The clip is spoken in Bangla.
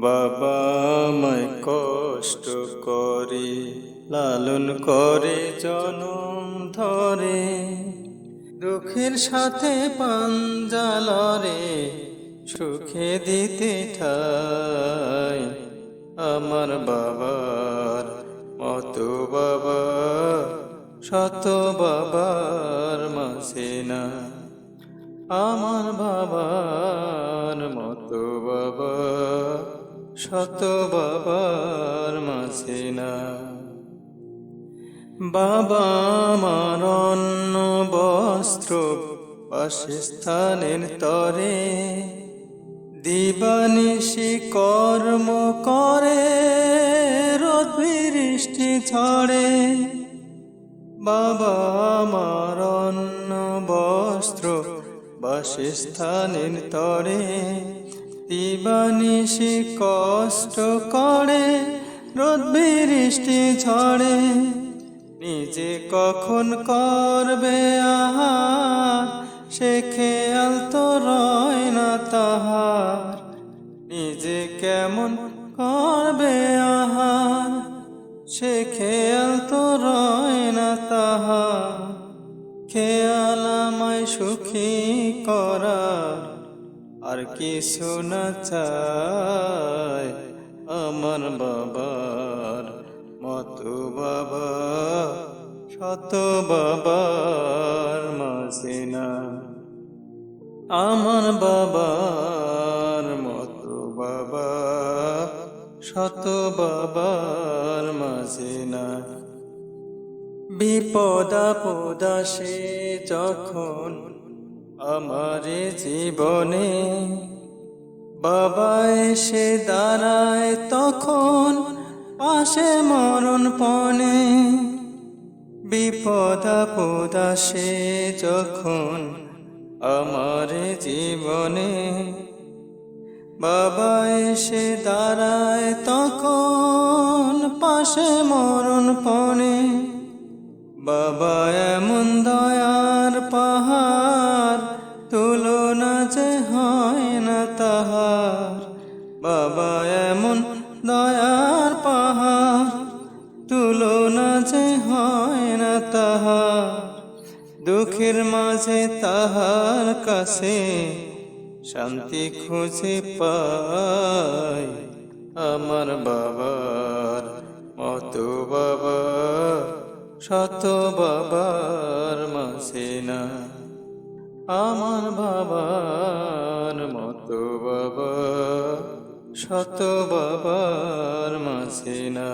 বাবা আমায় কষ্ট করে, লালন করে জনম ধরে। দুঃখের সাথে পাঞ্জালরে সুখে দিতে ঠাই। আমার বাবার মতো বাবা শত বাবার মাসে না। আমার বাবার মতো বাবা। শত বাবার মাঝে না। বাবা আমার অন্ন বস্ত্র বাসস্থানের তরে। দিবানিশি কর্ম করে, রোদ বৃষ্টি বাবা আমার অন্ন বস্ত্র বাসস্থানের তরে। দিবানিশি কষ্ট করে রোদ বৃষ্টি ঝড়ে নিজে কখন করবে আহার, সে খেয়াল তো রয় না তাহার। নিজে কেমন করবে আহার, সে খেয়াল তো রয় না তাহার। খেয়াল আমায় সুখী করার আর কিছু না চায় আমার বাবার, মতো বাবা শত বাবার মাঝে না। আমার বাবার, মতো বাবা শত বাবার মাঝে না। বিপদ আপদ সে যখন আমার জীবনে বাবা এসে দাঁড়ায় তখন পাশে মরণ পণে। বিপদ আপদ সে যখন আমার জীবনে। বাবা এসে দাঁড়ায় তখন পাশে মরণ পণে। বাবা এমন দয়ার পাহাড় বাবা এমন দয়ার পাহাড়, তুলনা যে হয় না তাহার। দুঃখের মাঝে তাহার কাছে শান্তি খুঁজে পাই আমার বাবার মতো বাবা, শত বাবার মাসে না। আমার বাবার মতো বাবা। শত বাবার মাসে না।